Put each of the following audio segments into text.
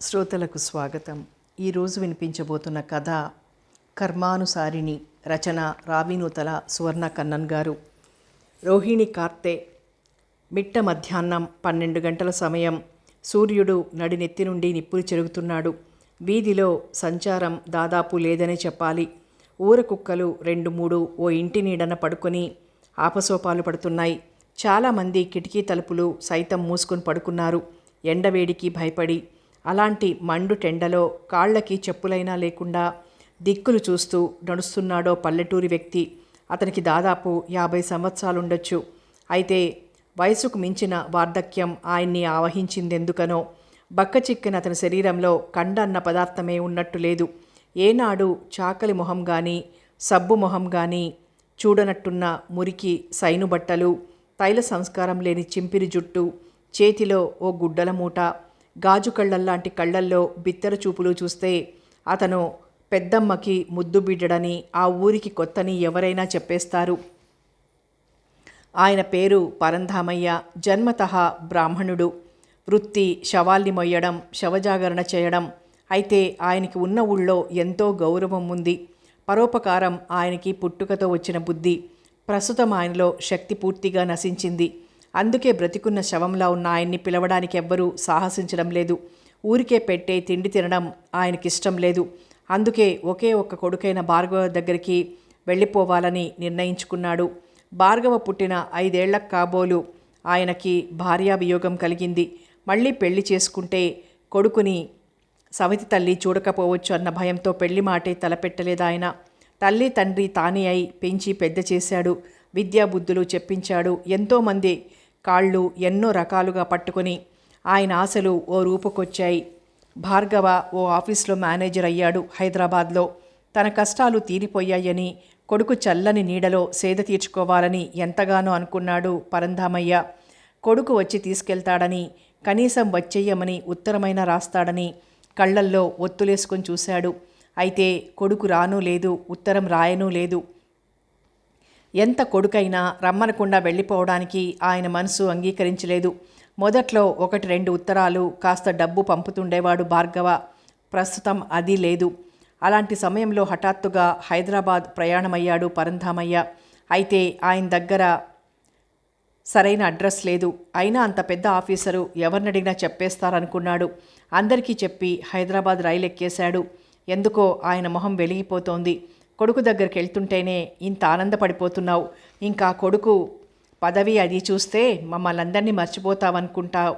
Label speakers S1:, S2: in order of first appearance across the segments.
S1: శ్రోతలకు స్వాగతం. ఈరోజు వినిపించబోతున్న కథ కర్మానుసారిణి రచన రావినూతల సువర్ణ కన్నన్ గారు. రోహిణి కార్తె మిట్ట మధ్యాహ్నం పన్నెండు గంటల సమయం సూర్యుడు నడినెత్తి నుండి నిప్పులు చెరుగుతున్నాడు. వీధిలో సంచారం దాదాపు లేదనే చెప్పాలి. ఊర కుక్కలు రెండు మూడు ఓ ఇంటి నీడన పడుకొని ఆపసోపాలు పడుతున్నాయి. చాలామంది కిటికీ తలుపులు సైతం మూసుకొని పడుకున్నారు. ఎండవేడికి భయపడి అలాంటి మండు టెండలో కాళ్ళకి చెప్పులైనా లేకుండా దిక్కులు చూస్తూ నడుస్తున్నాడో పల్లెటూరి వ్యక్తి. అతనికి దాదాపు యాభై సంవత్సరాలుండొచ్చు. అయితే వయసుకు మించిన వార్ధక్యం ఆయన్ని ఆవహించిందెందుకనో. బక్కచిక్కిన అతని శరీరంలో కండ అన్న పదార్థమే ఉన్నట్టు లేదు. ఏనాడు చాకలి మొహం గాని సబ్బు మొహం గాని చూడనట్టున్న మురికి సైను బట్టలు తైల సంస్కారం లేని చింపిరి జుట్టు చేతిలో ఓ గుడ్డల మూట గాజు కళ్ళల్లాంటి కళ్ళల్లో బిత్తర చూపులు చూస్తే అతను పెద్దమ్మకి ముద్దు బిడ్డడని ఆ ఊరికి కొత్తని ఎవరైనా చెప్పేస్తారు. ఆయన పేరు పరంధామయ్య జన్మతః బ్రాహ్మణుడు. వృత్తి శవాల్ని మొయ్యడం శవజాగరణ చేయడం అయితే ఆయనకి ఉన్న ఊళ్ళో ఎంతో గౌరవం ఉంది. పరోపకారం ఆయనకి పుట్టుకతో వచ్చిన బుద్ధి ప్రస్తుతం ఆయనలో శక్తి పూర్తిగా నశించింది. అందుకే బ్రతికున్న శవంలా ఉన్న ఆయన్ని పిలవడానికి ఎవ్వరూ సాహసించడం లేదు. ఊరికే పెట్టే తిండి తినడం ఆయనకిష్టం లేదు. అందుకే ఒకే ఒక్క కొడుకైన భార్గవ దగ్గరికి వెళ్ళిపోవాలని నిర్ణయించుకున్నాడు. భార్గవ పుట్టిన ఐదేళ్ళ కాబోలు ఆయనకి భార్యాభియోగం కలిగింది. మళ్ళీ పెళ్ళి చేసుకుంటే కొడుకుని సవతి తల్లి చూడకపోవచ్చు అన్న భయంతో పెళ్ళి మాటే తలపెట్టలేదు ఆయన. తల్లి తండ్రి తానే అయి పెంచి పెద్ద చేశాడు. విద్యాబుద్ధులు చెప్పించాడు. ఎంతోమంది కాళ్ళు ఎన్నో రకాలుగా పట్టుకొని ఆయన ఆశలు ఓ రూపుకొచ్చాయి. భార్గవ ఓ ఆఫీస్లో మేనేజర్ అయ్యాడు హైదరాబాద్లో. తన కష్టాలు తీరిపోయాయని కొడుకు చల్లని నీడలో సేద తీర్చుకోవాలని ఎంతగానో అనుకున్నాడు పరంధామయ్య. కొడుకు వచ్చి తీసుకెళ్తాడని కనీసం వచ్చేయమని ఉత్తరమైన రాస్తాడని కళ్ళల్లో ఒత్తులేసుకొని చూశాడు. అయితే కొడుకు రానూ లేదు ఉత్తరం రాయనూ లేదు. ఎంత కొడుకైనా రమ్మనకుండా వెళ్ళిపోవడానికి ఆయన మనసు అంగీకరించలేదు. మొదట్లో ఒకటి రెండు ఉత్తరాలు కాస్త డబ్బు పంపుతుండేవాడు భార్గవ. ప్రస్తుతం అది లేదు. అలాంటి సమయంలో హఠాత్తుగా హైదరాబాద్ ప్రయాణమయ్యాడు పరంధామయ్య. అయితే ఆయన దగ్గర సరైన అడ్రస్ లేదు. అయినా అంత పెద్ద ఆఫీసరు ఎవరినడిగినా చెప్పేస్తారనుకున్నాడు. అందరికీ చెప్పి హైదరాబాద్ రైలు ఎక్కేశాడు. ఎందుకో ఆయన మొహం వెలిగిపోతోంది. కొడుకు దగ్గరికి వెళ్తుంటేనే ఇంత ఆనందపడిపోతున్నావు. ఇంకా కొడుకు పదవి అది చూస్తే మమ్మల్ని అందరినీ మర్చిపోతావనుకుంటావు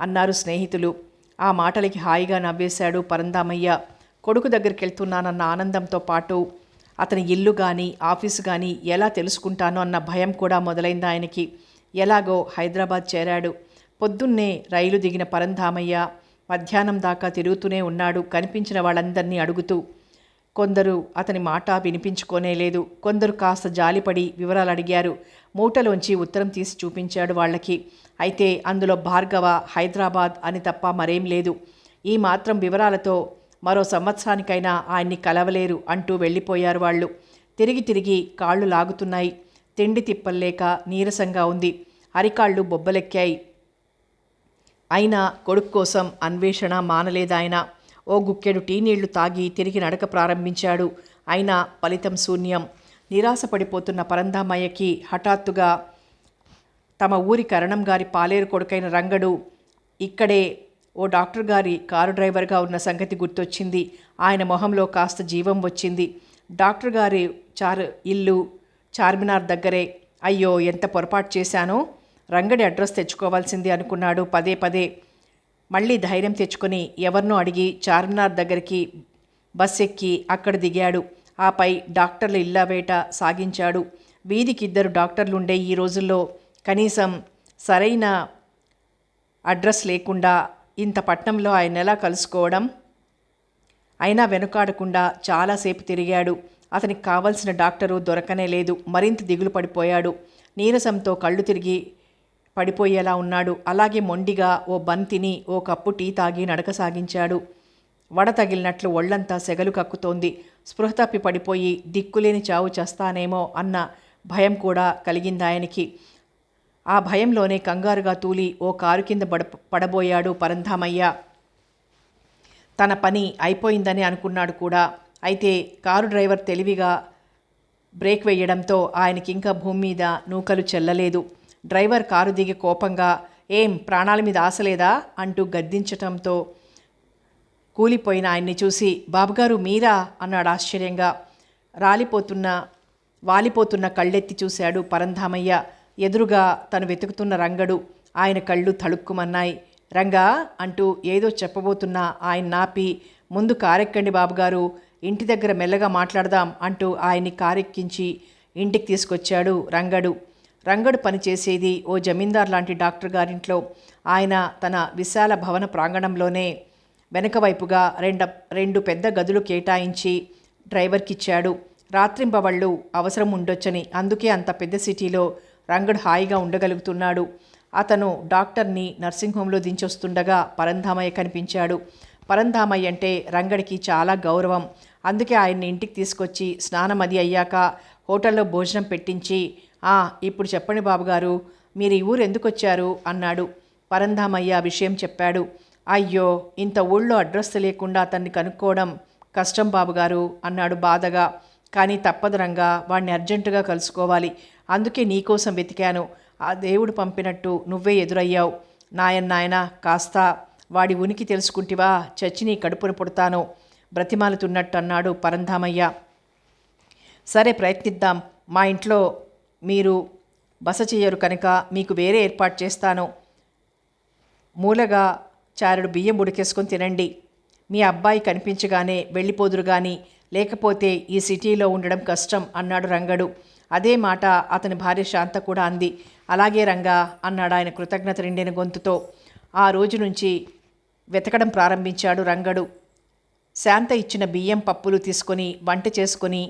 S1: అన్నారు స్నేహితులు. ఆ మాటలకి హాయిగా నవ్వేశాడు పరందామయ్య. కొడుకు దగ్గరికి వెళ్తున్నానన్న ఆనందంతో పాటు అతని ఇల్లు కానీ ఆఫీసు కానీ ఎలా తెలుసుకుంటానో అన్న భయం కూడా మొదలైంది ఆయనకి. ఎలాగో హైదరాబాద్ చేరాడు. పొద్దున్నే రైలు దిగిన పరంధామయ్య మధ్యాహ్నం దాకా తిరుగుతూనే ఉన్నాడు. కనిపించిన వాళ్ళందరినీ అడుగుతూ కొందరు అతని మాట వినిపించుకోనేలేదు కొందరు కాస్త జాలిపడి వివరాలు అడిగారు. మూటలోంచి ఉత్తరం తీసి చూపించాడు వాళ్ళకి. అయితే అందులో భార్గవ హైదరాబాద్ అని తప్ప మరేం లేదు. ఈ మాత్రం వివరాలతో మరో సంవత్సరానికైనా ఆయన్ని కలవలేరు అంటూ వెళ్ళిపోయారు వాళ్ళు. తిరిగి తిరిగి కాళ్ళు లాగుతున్నాయి. తిండి తిప్పల్లేక నీరసంగా ఉంది. అరికాళ్ళు బొబ్బలెక్కాయి. అయినా కొడుకు కోసం అన్వేషణ మానలేదాయన. ఓ గుక్కెడు టీ నీళ్ళు తాగి తిరిగి నడక ప్రారంభించాడు. అయినా ఫలితం శూన్యం. నిరాశపడిపోతున్న పరంధామయ్యకి హఠాత్తుగా తమ ఊరి కరణం గారి పాలేరు కొడుకైన రంగడు ఇక్కడే ఓ డాక్టర్ గారి కారు డ్రైవర్గా ఉన్న సంగతి గుర్తొచ్చింది. ఆయన మొహంలో కాస్త జీవం వచ్చింది. డాక్టర్ గారి చార్ ఇల్లు చార్మినార్ దగ్గరే. అయ్యో ఎంత పొరపాటు చేశానో? రంగడి అడ్రస్ తెచ్చుకోవాల్సింది అనుకున్నాడు. పదే పదే మళ్ళీ ధైర్యం తెచ్చుకొని ఎవరినో అడిగి చార్మినార్ దగ్గరికి బస్ ఎక్కి అక్కడ దిగాడు. ఆపై డాక్టర్ల ఇల్లావేట సాగించాడు. వీధికి ఇద్దరు డాక్టర్లుండే ఈ రోజుల్లో కనీసం సరైన అడ్రస్ లేకుండా ఇంత పట్నంలో ఆయన ఎలా కలుసుకోవడం? అయినా వెనుకాడకుండా చాలాసేపు తిరిగాడు. అతనికి కావలసిన డాక్టరు దొరకనే లేదు. మరింత దిగులు పడిపోయాడు. నీరసంతో కళ్ళు తిరిగి పడిపోయేలా ఉన్నాడు. అలాగే మొండిగా ఓ బంతిని ఓ కప్పు టీ తాగి నడక సాగించాడు. వడ తగిలినట్లు ఒళ్ళంతా సెగలు కక్కుతోంది. స్పృహ తప్పి పడిపోయి దిక్కులేని చావు చేస్తానేమో అన్న భయం కూడా కలిగింది ఆయనకి. ఆ భయంలోనే కంగారుగా తూలి ఓ కారు కింద పడ పడబోయాడు పరంధామయ్య. తన పని అయిపోయిందని అనుకున్నాడు కూడా. అయితే కారు డ్రైవర్ తెలివిగా బ్రేక్ వేయడంతో ఆయనకింకా భూమి మీద నూకలు చెల్లలేదు. డ్రైవర్ కారు దిగి కోపంగా ఏం ప్రాణాల మీద ఆశలేదా అంటూ గద్దించటంతో కూలిపోయిన ఆయన్ని చూసి బాబుగారు మీరా? అన్నాడు ఆశ్చర్యంగా. రాలిపోతున్న వాలిపోతున్న కళ్ళెత్తి చూశాడు పరంధామయ్య. ఎదురుగా తను వెతుకుతున్న రంగడు ఆయన కళ్ళు తళుక్కుమన్నాయి. రంగా అంటూ ఏదో చెప్పబోతున్న ఆయన నాపి ముందు కారెక్కండి బాబుగారు ఇంటి దగ్గర మెల్లగా మాట్లాడదాం అంటూ ఆయన్ని కారెక్కించి ఇంటికి తీసుకొచ్చాడు రంగడు. రంగడు పనిచేసేది ఓ జమీందార్ లాంటి డాక్టర్ గారింట్లో. ఆయన తన విశాల భవన ప్రాంగణంలోనే వెనకవైపుగా రెండు రెండ రెండు పెద్ద గదులు కేటాయించి డ్రైవర్కి ఇచ్చాడు రాత్రింబవళ్ళు అవసరం ఉండొచ్చని అందుకే అంత పెద్ద సిటీలో రంగడు హాయిగా ఉండగలుగుతున్నాడు. అతను డాక్టర్ని నర్సింగ్ హోంలో దించొస్తుండగా పరంధామయ్య కనిపించాడు. పరంధామయ్య అంటే రంగడికి చాలా గౌరవం. అందుకే ఆయన్ని ఇంటికి తీసుకొచ్చి స్నానం అది అయ్యాక హోటల్లో భోజనం పెట్టించి "ఆ, ఇప్పుడు చెప్పండి బాబుగారు మీరు ఈ ఊరు ఎందుకు వచ్చారు అన్నాడు. పరంధామయ్య ఆ విషయం చెప్పాడు. అయ్యో ఇంత ఊళ్ళో అడ్రస్ లేకుండా అతన్ని కనుక్కోవడం కష్టం బాబుగారు అన్నాడు బాధగా. కానీ తప్పదరంగా వాడిని అర్జెంటుగా కలుసుకోవాలి. అందుకే నీకోసం వెతికాను. ఆ దేవుడు పంపినట్టు నువ్వే ఎదురయ్యావు. నాయన్ నాయన కాస్త వాడి ఉనికి తెలుసుకుంటివా? చచ్చి నీ కడుపును పుడతాను. బ్రతిమాలుతున్నట్టు అన్నాడు పరంధామయ్య. సరే ప్రయత్నిద్దాం. మా ఇంట్లో మీరు బస చేయరు కనుక మీకు వేరే ఏర్పాటు చేస్తాను. మూలగా చారుడు బియ్యం ఉడికేసుకొని తినండి. మీ అబ్బాయి కనిపించగానే వెళ్ళిపోదురు కానీ లేకపోతే ఈ సిటీలో ఉండడం కష్టం అన్నాడు రంగడు. అదే మాట అతని భార్య శాంత కూడా అంది. అలాగే రంగా అన్నాడు ఆయన కృతజ్ఞత నిండిన గొంతుతో. ఆ రోజు నుంచి వెతకడం ప్రారంభించాడు రంగడు. శాంత ఇచ్చిన బియ్యం పప్పులు తీసుకొని వంట చేసుకొని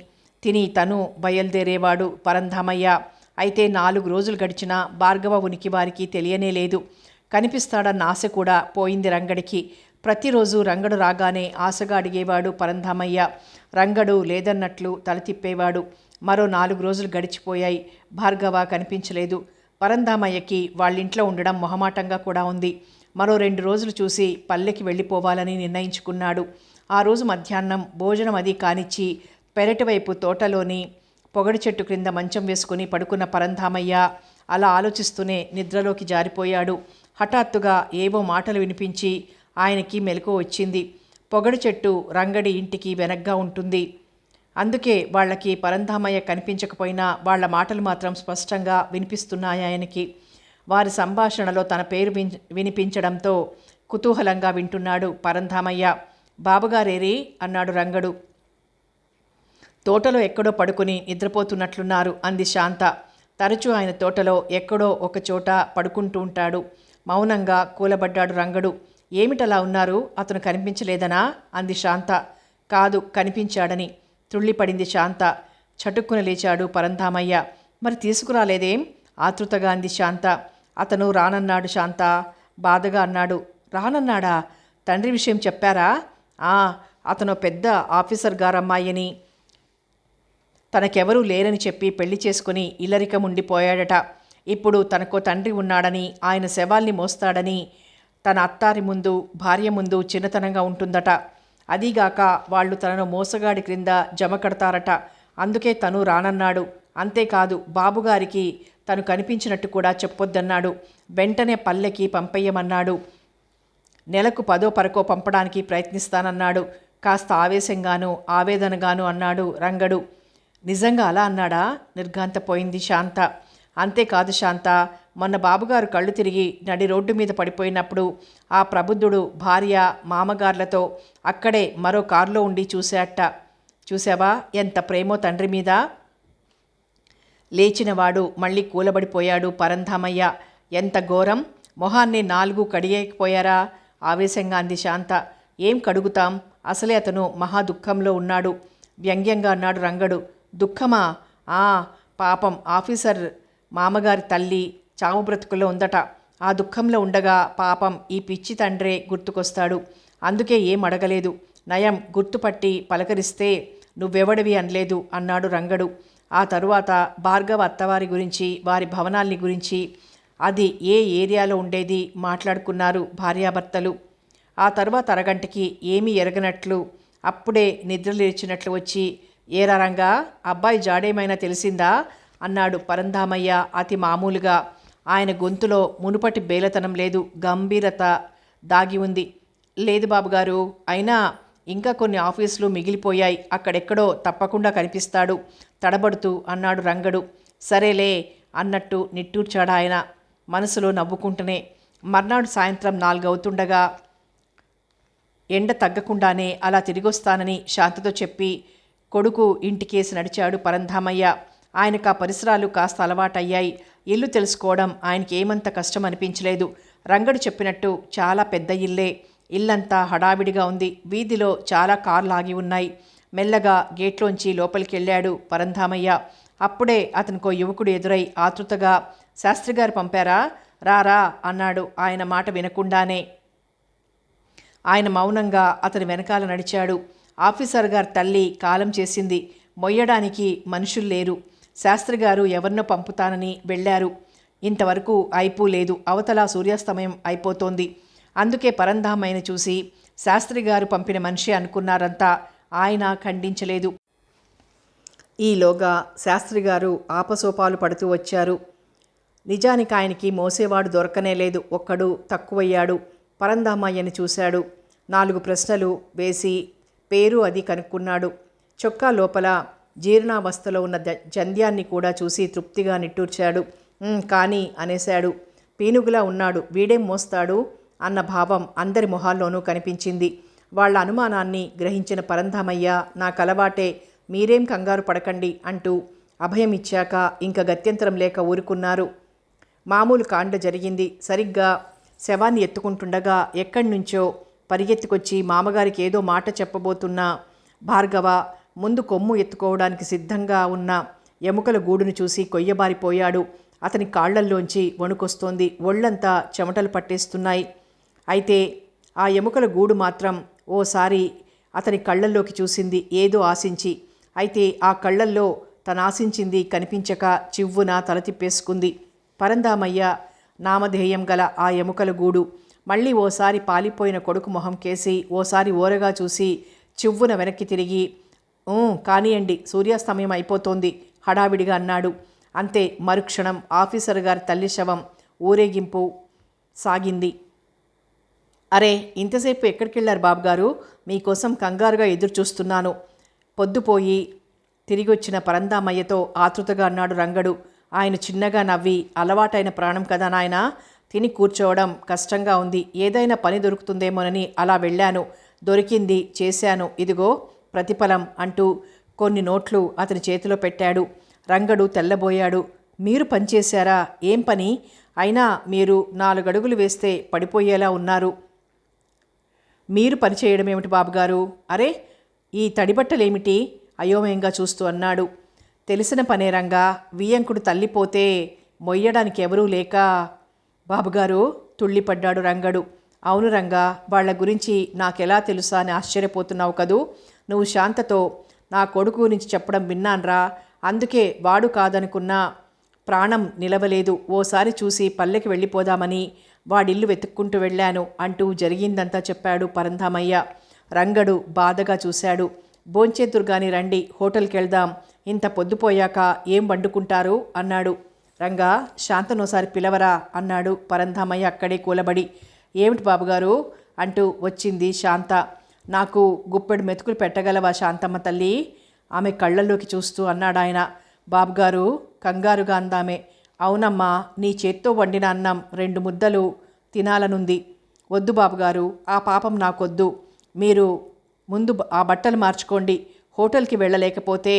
S1: తిని తను బయలుదేరేవాడు పరంధామయ్య. అయితే నాలుగు రోజులు గడిచినా భార్గవ ఉనికి వారికి తెలియనే లేదు. కనిపిస్తాడన్న ఆశ కూడా పోయింది రంగడికి. ప్రతిరోజు రంగడు రాగానే ఆశగా అడిగేవాడు పరంధామయ్య. రంగడు లేదన్నట్లు తల తిప్పేవాడు. మరో నాలుగు రోజులు గడిచిపోయాయి. భార్గవ కనిపించలేదు. పరంధామయ్యకి వాళ్ళింట్లో ఉండడం మొహమాటంగా కూడా ఉంది. మరో రెండు రోజులు చూసి పల్లెకి వెళ్ళిపోవాలని నిర్ణయించుకున్నాడు. ఆ రోజు మధ్యాహ్నం భోజనం అది కానిచ్చి పెరటివైపు తోటలోని పొగడి చెట్టు క్రింద మంచం వేసుకుని పడుకున్న పరంధామయ్య అలా ఆలోచిస్తూనే నిద్రలోకి జారిపోయాడు. హఠాత్తుగా ఏవో మాటలు వినిపించి ఆయనకి మెలకు వచ్చింది. పొగడి చెట్టు రంగడి ఇంటికి వెనగ్గా ఉంటుంది. అందుకే వాళ్ళకి పరంధామయ్య కనిపించకపోయినా వాళ్ళ మాటలు మాత్రం స్పష్టంగా వినిపిస్తున్నాయి ఆయనకి. వారి సంభాషణలో తన పేరు వినిపించడంతో కుతూహలంగా వింటున్నాడు పరంధామయ్య. బాబుగారేరి అన్నాడు రంగడు. తోటలో ఎక్కడో పడుకుని నిద్రపోతున్నట్లున్నారు అంది శాంత. తరచూ ఆయన తోటలో ఎక్కడో ఒక చోట పడుకుంటూ ఉంటాడు. మౌనంగా కూలబడ్డాడు రంగడు. ఏమిటలా ఉన్నారు? అతను కనిపించలేదనా? అంది శాంత. కాదు కనిపించాడని. త్రుళ్ళిపడింది శాంత. చటుక్కున లేచాడు పరంధామయ్య. మరి తీసుకురాలేదేం? ఆతృతగా అంది శాంత. అతను రానన్నాడు శాంత. బాధగా అన్నాడు. రానన్నాడా? తండ్రి విషయం చెప్పారా? ఆ అతను పెద్ద ఆఫీసర్ గారమ్మాయని తనకెవరూ లేరని చెప్పి పెళ్ళి చేసుకుని ఇల్లరికం ఉండిపోయాడట ఇప్పుడు తనకో తండ్రి ఉన్నాడని ఆయన శవాల్ని మోస్తాడని తన అత్తారి ముందు భార్య ముందు చిన్నతనంగా ఉంటుందట. అదీగాక వాళ్ళు తనను మోసగాడి క్రింద జమ కడతారట. అందుకే తను రానన్నాడు. అంతేకాదు బాబుగారికి తను కనిపించినట్టు కూడా చెప్పొద్దన్నాడు. వెంటనే పల్లెకి పంపేయమన్నాడు. నెలకు పదో పరకో పంపడానికి ప్రయత్నిస్తానన్నాడు. కాస్త ఆవేశంగాను ఆవేదనగాను అన్నాడు రంగడు. నిజంగా అలా అన్నాడా? నిర్ఘాంతపోయింది శాంత. అంతేకాదు శాంత. మొన్న బాబుగారు కళ్ళు తిరిగి నడి రోడ్డు మీద పడిపోయినప్పుడు ఆ ప్రబుద్ధుడు భార్య మామగార్లతో అక్కడే మరో కారులో ఉండి చూశాట చూసావా? ఎంత ప్రేమో తండ్రి మీద. లేచినవాడు మళ్ళీ కూలబడిపోయాడు పరంధామయ్య. ఎంత ఘోరం! మొహాన్ని నాలుగు కడిగేకపోయారా ఆవేశంగా అంది శాంత. ఏం కడుగుతాం? అసలే అతను మహా దుఃఖంలో ఉన్నాడు. వ్యంగ్యంగా అన్నాడు రంగడు. దుఃఖమా? ఆ పాపం. ఆఫీసర్ మామగారి తల్లి చావు బ్రతుకులో ఉందట. ఆ దుఃఖంలో ఉండగా పాపం ఈ పిచ్చి తండ్రే గుర్తుకొస్తాడు. అందుకే ఏం అడగలేదు. నయం గుర్తుపట్టి పలకరిస్తే నువ్వెవడివి అనలేదు అన్నాడు రంగడు. ఆ తరువాత భార్గవ అత్తవారి గురించి వారి భవనాల్ని గురించి అది ఏ ఏరియాలో ఉండేది మాట్లాడుకున్నారు భార్యాభర్తలు. ఆ తర్వాత అరగంటకి ఏమీ ఎరగనట్లు అప్పుడే నిద్ర లేచినట్లు వచ్చి ఏరా రంగా అబ్బాయి జాడేమైనా తెలిసిందా? అన్నాడు పరంధామయ్య అతి మామూలుగా. ఆయన గొంతులో మునుపటి బేలతనం లేదు గంభీరత దాగి ఉంది. లేదు బాబుగారు అయినా ఇంకా కొన్ని ఆఫీసులు మిగిలిపోయాయి అక్కడెక్కడో తప్పకుండా కనిపిస్తాడు తడబడుతూ అన్నాడు రంగడు. సరేలే అన్నట్టు నిట్టూర్చాడు ఆయన మనసులో నవ్వుకుంటూనే. మర్నాడు సాయంత్రం నాలుగవుతుండగా ఎండ తగ్గకుండానే అలా తిరిగొస్తానని శాంతతో చెప్పి కొడుకు ఇంటికేసి నడిచాడు పరంధామయ్య. ఆయనకు ఆ పరిసరాలు కాస్త అలవాటయ్యాయి. ఇల్లు తెలుసుకోవడం ఆయనకి ఏమంత కష్టం అనిపించలేదు రంగడు చెప్పినట్టు చాలా పెద్ద ఇల్లే. ఇల్లంతా హడావిడిగా ఉంది. వీధిలో చాలా కార్లు ఆగి ఉన్నాయి. మెల్లగా గేట్లోంచి లోపలికి వెళ్ళాడు పరంధామయ్య. అప్పుడే అతనికో యువకుడు ఎదురై ఆతృతగా శాస్త్రిగారు పంపారా? రారా అన్నాడు ఆయన మాట వినకుండానే. ఆయన మౌనంగా అతని వెనకాల నడిచాడు. ఆఫీసర్ గారు తల్లి కాలం చేసింది. మొయ్యడానికి మనుషులు లేరు. శాస్త్రి గారు ఎవరినో పంపుతానని వెళ్ళారు. ఇంతవరకు అయిపో లేదు. అవతల సూర్యాస్తమయం అయిపోతోంది. అందుకే పరంధామైన చూసి శాస్త్రి గారు పంపిన మనిషి అనుకున్నారంతా ఆయన ఖండించలేదు. ఈలోగా శాస్త్రి గారు ఆపసోపాలు పడుతూ వచ్చారు. నిజానికి ఆయనకి మోసేవాడు దొరకనే లేదు. ఒక్కడు తక్కువయ్యాడు. పరంధామయ్యని చూశాడు. నాలుగు ప్రశ్నలు వేసి పేరు అది కనుక్కున్నాడు. చొక్కా లోపల జీర్ణావస్థలో ఉన్న జంధ్యాన్ని కూడా చూసి తృప్తిగా నిట్టూర్చాడు. కానీ అనేశాడు. పీనుగులా ఉన్నాడు. వీడేం మోస్తాడు అన్న భావం అందరి మొహాల్లోనూ కనిపించింది. వాళ్ళ అనుమానాన్ని గ్రహించిన పరంధామయ్య నా కలవాటే మీరేం కంగారు పడకండి అంటూ అభయం ఇచ్చాక ఇంక గత్యంతరం లేక ఊరుకున్నారు. మామూలు కాండ జరిగింది. సరిగ్గా శవాన్ని ఎత్తుకుంటుండగా ఎక్కడి నుంచో పరిగెత్తుకొచ్చి మామగారికి ఏదో మాట చెప్పబోతున్న భార్గవ ముందు కొమ్ము ఎత్తుకోవడానికి సిద్ధంగా ఉన్న ఎముకల గూడును చూసి కొయ్యబారిపోయాడు. అతని కాళ్ళల్లోంచి వణుకొస్తోంది. ఒళ్ళంతా చెమటలు పట్టేస్తున్నాయి. అయితే ఆ ఎముకల గూడు మాత్రం ఓసారి అతని కళ్ళల్లోకి చూసింది. ఏదో ఆశించి. అయితే ఆ కళ్ళల్లో తనాశించింది కనిపించక చివ్వున తల తిప్పేసుకుంది. పరందామయ్య నామధేయం గల ఆ ఎముకల గూడు మళ్ళీ ఓసారి పాలిపోయిన కొడుకు మొహం కేసి ఓసారి ఓరగా చూసి చివ్వున వెనక్కి తిరిగి కానియండి సూర్యాస్తమయం అయిపోతోంది హడావిడిగా అన్నాడు. అంతే మరుక్షణం ఆఫీసర్ గారి తల్లి శవం ఊరేగింపు సాగింది. అరే ఇంతసేపు ఎక్కడికెళ్ళారు బాబుగారు? మీకోసం కంగారుగా ఎదురు చూస్తున్నాను పొద్దుపోయి తిరిగొచ్చిన పరందామయ్యతో ఆతృతగా అన్నాడు రంగడు. ఆయన చిన్నగా నవ్వి అలవాటైన ప్రాణం కదా నాయనా? తిని కూర్చోవడం కష్టంగా ఉంది. ఏదైనా పని దొరుకుతుందేమోనని అలా వెళ్ళాను. దొరికింది చేశాను. ఇదిగో ప్రతిఫలం అంటూ కొన్ని నోట్లు అతని చేతిలో పెట్టాడు. రంగడు తెల్లబోయాడు. మీరు పనిచేశారా ఏం పని? అయినా మీరు నాలుగడుగులు వేస్తే పడిపోయేలా ఉన్నారు. మీరు పనిచేయడం ఏమిటి బాబుగారు? అరే ఈ తడిబట్టలేమిటి? అయోమయంగా చూస్తూ అన్నాడు. తెలిసిన పనేరంగా వియ్యంకుడు తల్లిపోతే మొయ్యడానికి ఎవరూ లేక బాబుగారు తుళ్ళిపడ్డాడు రంగడు. అవును రంగా వాళ్ళ గురించి నాకెలా తెలుసా అని ఆశ్చర్యపోతున్నావు కదూ? నువ్వు శాంతతో నా కొడుకు గురించి చెప్పడం విన్నాన్రా. అందుకే వాడు కాదనుకున్నా ప్రాణం నిలవలేదు. ఓసారి చూసి పల్లెకి వెళ్ళిపోదామని వాడిల్లు వెతుక్కుంటూ వెళ్ళాను అంటూ జరిగిందంతా చెప్పాడు పరంధామయ్య. రంగడు బాధగా చూశాడు. భోంచేదుర్గాని రండి హోటల్కి వెళ్దాం ఇంత పొద్దుపోయాక ఏం వండుకుంటారు? అన్నాడు. రంగా శాంతనోసారి పిలవరా అన్నాడు పరంధామయ్య అక్కడే కూలబడి. ఏమిటి బాబుగారు? అంటూ వచ్చింది శాంత. నాకు గుప్పెడు మెతుకులు పెట్టగలవా శాంతమ్మ తల్లి? ఆమె కళ్ళల్లోకి చూస్తూ అన్నాడాయన. బాబుగారు కంగారుగా అందామే. అవునమ్మా నీ చేత్తో వండిన అన్నం రెండు ముద్దలు తినాలనుంది. వద్దు బాబుగారు ఆ పాపం నాకొద్దు. మీరు ముందు ఆ బట్టలు మార్చుకోండి. హోటల్కి వెళ్ళలేకపోతే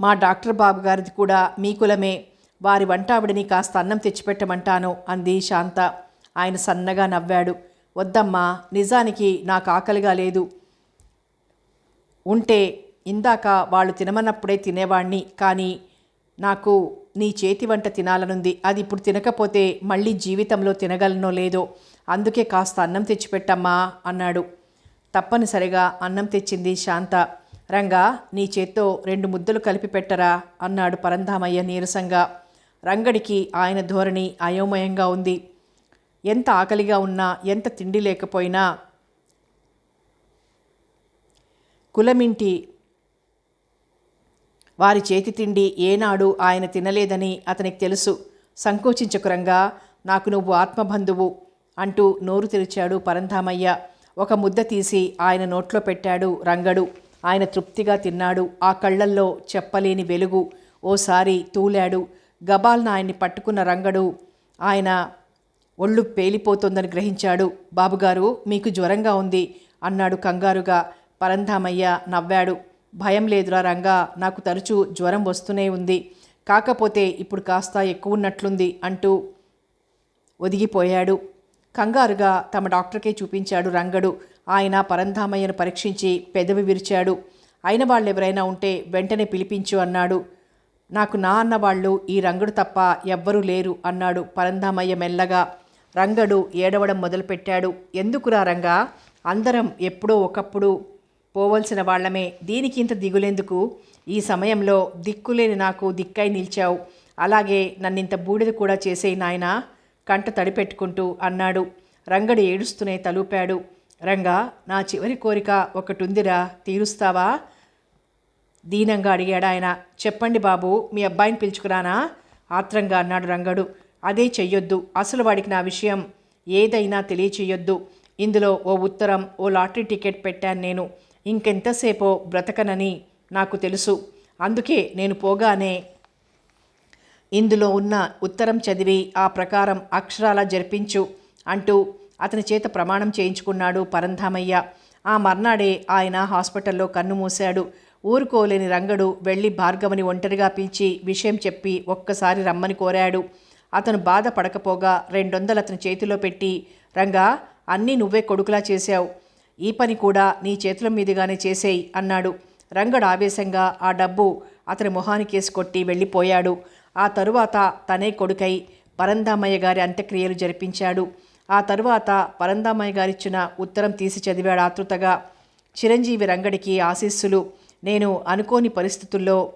S1: మా డాక్టర్ బాబు గారిది కూడా మీ కులమే. వారి వంట ఆవిడని కాస్త అన్నం తెచ్చిపెట్టమంటాను అంది శాంత. ఆయన సన్నగా నవ్వాడు. వద్దమ్మా నిజానికి నాకు ఆకలిగా లేదు. ఉంటే ఇందాక వాళ్ళు తినమన్నప్పుడే తినేవాణ్ణి కానీ నాకు నీ చేతి వంట తినాలనుంది. అది ఇప్పుడు తినకపోతే మళ్ళీ జీవితంలో తినగలనో లేదో. అందుకే కాస్త అన్నం తెచ్చిపెట్టమ్మా అన్నాడు. తప్పనిసరిగా అన్నం తెచ్చింది శాంత. రంగా నీ చేత్తో రెండు ముద్దలు కలిపి పెట్టరా అన్నాడు పరంధామయ్య నీరసంగా. రంగడికి ఆయన ధోరణి అయోమయంగా ఉంది. ఎంత ఆకలిగా ఉన్నా ఎంత తిండి లేకపోయినా కులమింటి వారి చేతి తిండి ఏనాడు ఆయన తినలేదని అతనికి తెలుసు. సంకోచించకురంగా నాకు నువ్వు ఆత్మబంధువు అంటూ నోరు తెరిచాడు పరంధామయ్య. ఒక ముద్ద తీసి ఆయన నోట్లో పెట్టాడు రంగడు. ఆయన తృప్తిగా తిన్నాడు. ఆ కళ్ళల్లో చెప్పలేని వెలుగు ఓసారి తూలాడు. గబాల్న ఆయన్ని పట్టుకున్న రంగడు ఆయన ఒళ్ళు పేలిపోతోందని గ్రహించాడు. బాబుగారు మీకు జ్వరంగా ఉంది అన్నాడు కంగారుగా. పరంధామయ్య నవ్వాడు. భయం లేదురా రంగా నాకు తరచూ జ్వరం వస్తూనే ఉంది. కాకపోతే ఇప్పుడు కాస్త ఎక్కువ ఉన్నట్లుంది అంటూ ఒదిగిపోయాడు. కంగారుగా తమ డాక్టర్కే చూపించాడు రంగడు. ఆయన పరంధామయ్యను పరీక్షించి పెదవి విరిచాడు. అయిన వాళ్ళు ఎవరైనా ఉంటే వెంటనే పిలిపించు అన్నాడు. నాకు నా అన్నవాళ్ళు ఈ రంగడు తప్ప ఎవ్వరూ లేరు అన్నాడు పరంధామయ్య మెల్లగా. రంగడు ఏడవడం మొదలుపెట్టాడు. ఎందుకురా రంగా? అందరం ఎప్పుడో ఒకప్పుడు పోవలసిన వాళ్ళమే. దీనికి ఇంత దిగులేందుకు? ఈ సమయంలో దిక్కులేని నాకు దిక్కై నిలిచావు. అలాగే నన్నింత బూడిద కూడా చేసే నాయనా. కంట తడిపెట్టుకుంటూ అన్నాడు. రంగడు ఏడుస్తూనే తలూపాడు. రంగా నా చివరి కోరిక ఒకటి ఉందిరా తీరుస్తావా? దీనంగా అడిగాడు ఆయన. చెప్పండి బాబు మీ అబ్బాయిని పిలుచుకురానా? ఆత్రంగా అన్నాడు రంగడు. అదే చెయ్యొద్దు అసలు వాడికి నా విషయం ఏదైనా తెలియచేయొద్దు ఇందులో ఓ ఉత్తరం ఓ లాటరీ టికెట్ పెట్టాను నేను. ఇంకెంతసేపో బ్రతకనని నాకు తెలుసు. అందుకే నేను పోగానే ఇందులో ఉన్న ఉత్తరం చదివి ఆ ప్రకారం అక్షరాలా జరిపించు అంటూ అతని చేత ప్రమాణం చేయించుకున్నాడు పరంధామయ్య. ఆ మర్నాడే ఆయన హాస్పిటల్లో కన్ను మూశాడు. ఊరుకోలేని రంగడు వెళ్ళి భార్గవని ఒంటరిగా పిలిచి విషయం చెప్పి ఒక్కసారి రమ్మని కోరాడు. అతను బాధపడకపోగా రెండొందలు అతని చేతిలో పెట్టి రంగా అన్నీ నువ్వే కొడుకులా చేశావు. ఈ పని కూడా నీ చేతుల మీదుగానే చేసేయి అన్నాడు. రంగడు ఆవేశంగా ఆ డబ్బు అతని మొహానికేసి కొట్టి వెళ్ళిపోయాడు. ఆ తరువాత తనే కొడుకై పరంధామయ్య గారి అంత్యక్రియలు జరిపించాడు. ఆ తరువాత పరందామయ్య గారిచ్చిన ఉత్తరం తీసి చదివాడు ఆతృతగా. చిరంజీవి రంగడికి ఆశీస్సులు. నేను అనుకోని పరిస్థితుల్లో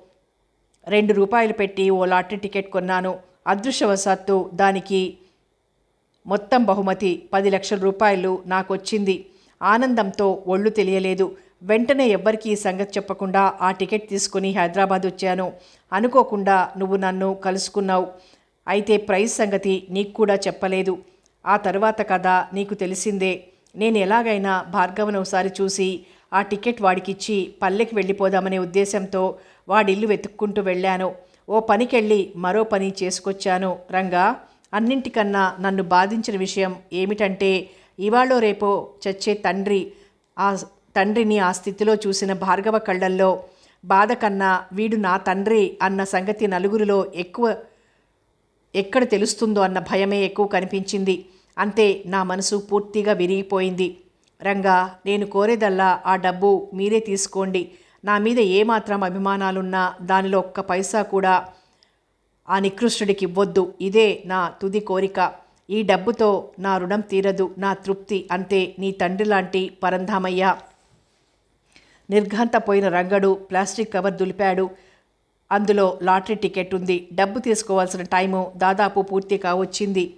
S1: రెండు రూపాయలు పెట్టి ఓ లాటరీ టికెట్ కొన్నాను. అదృష్టవశాత్తు దానికి మొత్తం బహుమతి పది లక్షల రూపాయలు నాకొచ్చింది. ఆనందంతో ఒళ్ళు తెలియలేదు. వెంటనే ఎవ్వరికీ ఈ సంగతి చెప్పకుండా ఆ టికెట్ తీసుకుని హైదరాబాద్ వచ్చాను. అనుకోకుండా నువ్వు నన్ను కలుసుకున్నావు. అయితే ప్రైజ్ సంగతి నీకు కూడా చెప్పలేదు. ఆ తరువాత కథ నీకు తెలిసిందే. నేను ఎలాగైనా భార్గవను ఒకసారి చూసి ఆ టికెట్ వాడికిచ్చి పల్లెకి వెళ్ళిపోదామనే ఉద్దేశంతో వాడిల్లు వెతుక్కుంటూ వెళ్ళాను. ఓ పనికెళ్ళి మరో పని చేసుకొచ్చాను. రంగా అన్నింటికన్నా నన్ను బాధించిన విషయం ఏమిటంటే ఇవాళో రేపో చచ్చే తండ్రి ఆ తండ్రిని ఆ స్థితిలో చూసిన భార్గవ కళ్ళల్లో బాధ కన్నా వీడు నా తండ్రి అన్న సంగతి నలుగురిలో ఎక్కువ ఎక్కడ తెలుస్తుందో అన్న భయమే ఎక్కువ కనిపించింది. అంతే నా మనసు పూర్తిగా విరిగిపోయింది. రంగా నేను కోరేదల్లా ఆ డబ్బు మీరే తీసుకోండి. నా మీద ఏమాత్రం అభిమానాలున్నా దానిలో ఒక్క పైసా కూడా ఆ నికృష్టుడికి ఇవ్వొద్దు. ఇదే నా తుది కోరిక. ఈ డబ్బుతో నా రుణం తీరదు నా తృప్తి అంతే నీ తండ్రి లాంటి పరంధామయ్య. నిర్ఘాంతపోయిన రంగడు ప్లాస్టిక్ కవర్ దులిపాడు. అందులో లాటరీ టికెట్ ఉంది. డబ్బు తీసుకోవాల్సిన టైము దాదాపు పూర్తి కావచ్చింది.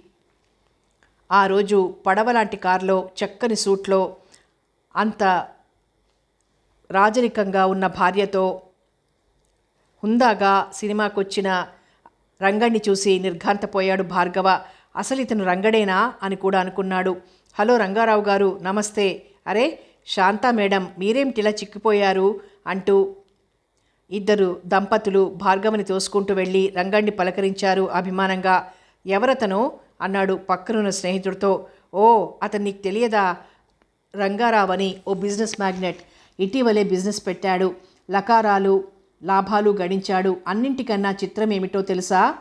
S1: ఆ రోజు పడవలాంటి కారులో చక్కని సూట్లో అంత రాజరికంగా ఉన్న భార్యతో హుందాగా సినిమాకొచ్చిన రంగణ్ణి చూసి నిర్ఘాంతపోయాడు భార్గవ. అసలు ఇతను రంగడేనా అని కూడా అనుకున్నాడు. హలో రంగారావు గారు నమస్తే. అరే శాంతా మేడం మీరేమిటిలా చిక్కిపోయారు? అంటూ ఇద్దరు దంపతులు భార్గవని తోసుకుంటూ వెళ్ళి రంగణ్ణి పలకరించారు అభిమానంగా. ఎవరతను? అన్నాడు పక్కనున్న స్నేహితుడితో. ఓ అతను నీకు తెలియదా? రంగారావని ఓ బిజినెస్ మ్యాగ్నెట్ ఇటీవలే బిజినెస్ పెట్టాడు. లకారాలు లాభాలు గడించాడు అన్నింటికన్నా చిత్రం ఏమిటో తెలుసా?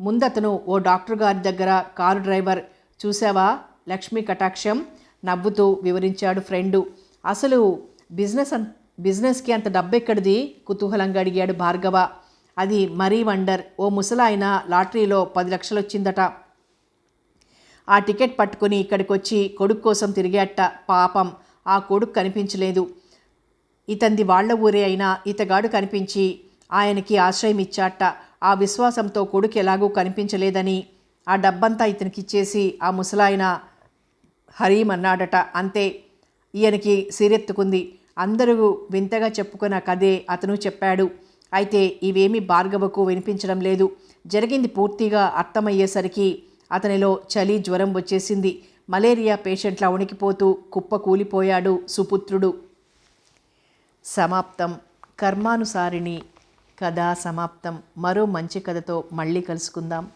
S1: ముందతను ఓ డాక్టర్ గారి దగ్గర కారు డ్రైవర్ చూసావా లక్ష్మీ కటాక్షం నవ్వుతూ వివరించాడు ఫ్రెండు. అసలు బిజినెస్ అన్ బిజినెస్కి అంత డబ్బెక్కడిది? కుతూహలంగా అడిగాడు భార్గవ. అది మరీ వండర్. ఓ ముసలాయన లాటరీలో పది లక్షలు వచ్చిందట ఆ టికెట్ పట్టుకుని ఇక్కడికి వచ్చి కొడుకు కోసం తిరిగేట పాపం. ఆ కొడుకు కనిపించలేదు. ఇతంది వాళ్ళ ఊరే అయినా ఇతగాడు కనిపించి ఆయనకి ఆశ్రయం ఇచ్చాట. ఆ విశ్వాసంతో కొడుకు ఎలాగూ కనిపించలేదని ఆ డబ్బంతా ఇతనికి ఇచ్చేసి ఆ ముసలాయన హరీం అన్నాడట. అంతే ఈయనకి సీరెత్తుకుంది. అందరూ వింతగా చెప్పుకున్న కథే అతను చెప్పాడు. అయితే ఇవేమీ భార్గవకు వినిపించడం లేదు. జరిగింది పూర్తిగా అర్థమయ్యేసరికి అతనిలో చలి జ్వరం వచ్చేసింది. మలేరియా పేషెంట్లా ఉణికిపోతూ కుప్ప కూలిపోయాడు సుపుత్రుడు. సమాప్తం. కర్మానుసారిణి. కథ సమాప్తం. మరో మంచి కథతో మళ్ళీ కలుసుకుందాం.